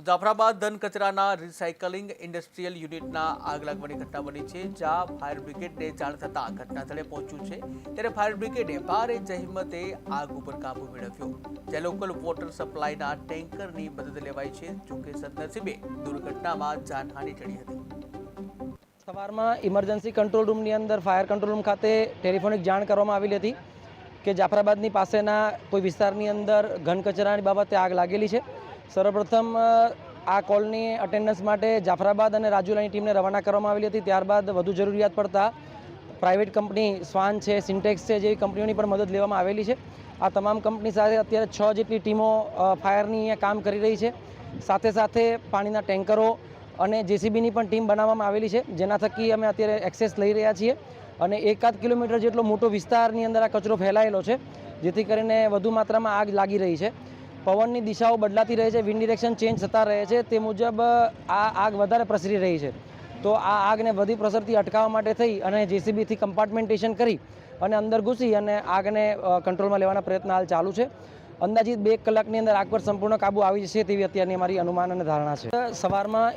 તો જાફરાબાદ ધન કચરાના રિસાયકલિંગ ઇન્ડસ્ટ્રીયલ યુનિટના આગ લાગવાની ઘટના બની છે, જ્યાં ફાયર બ્રિગેડને જાણ થતાં ઘટના સ્થળે પહોંચ્યું છે. ત્યારે ફાયર બ્રિગેડે ભારે જહેમતે આગ ઉપર કાબુ મેળવ્યો. જ્યાં લોકલ વોટર સપ્લાયના ટેન્કરની મદદ લેવાઈ છે, જોકે સદનસીબે દુર્ઘટનામાં જાનહાનિ ટળી હતી. સવારમાં ઇમરજન્સી કંટ્રોલ રૂમની અંદર ફાયર કંટ્રોલ રૂમ ખાતે ટેલિફોનિક જાણ કરવામાં આવેલી હતી કે જાફરાબાદની પાસેના કોઈ વિસ્તારની અંદર ઘન કચરાની બાબતે આગ લાગેલી છે. સર્વપ્રથમ આ કોલની અટેન્ડન્સ માટે જાફરાબાદ અને રાજુલાની ટીમને રવાના કરવામાં આવેલી હતી. ત્યારબાદ વધુ જરૂરિયાત પડતા પ્રાઇવેટ કંપની સ્વાન છે સિન્ટેક્સ છે, જેવી કંપનીઓની પણ મદદ લેવામાં આવેલી છે. આ તમામ કંપની સાથે અત્યારે છ જેટલી ટીમો ફાયરની અહીંયા કામ કરી રહી છે. સાથે સાથે પાણીના ટેન્કરો અને જેસીબીની પણ ટીમ બનાવવામાં આવેલી છે, જેના થકી અમે અત્યારે એક્સેસ લઈ રહ્યા છીએ. અને એકાદ કિલોમીટર જેટલો મોટો વિસ્તારની અંદર આ કચરો ફેલાયેલો છે, જેથી કરીને વધુ માત્રામાં આગ લાગી રહી છે. પવનની દિશાઓ બદલાતી રહે છે વિન્ડ ડિરેક્શન ચેન્જ થતા રહે છે, તે મુજબ આ આગ વધારે પ્રસરી રહી છે. તો આ આગને વધી પ્રસરતી અટકાવવા માટે થઈ અને જેસીબીથી કમ્પાર્ટમેન્ટેશન કરી અને અંદર ઘૂસી અને આગને કંટ્રોલમાં લેવાના પ્રયત્ન હાલ ચાલુ છે. અંદાજિત બે કલાકની અંદર આગ પર સંપૂર્ણ કાબુ આવી જશે તેવી અત્યારની અમારી અનુમાન અને ધારણા છે. સવારમાં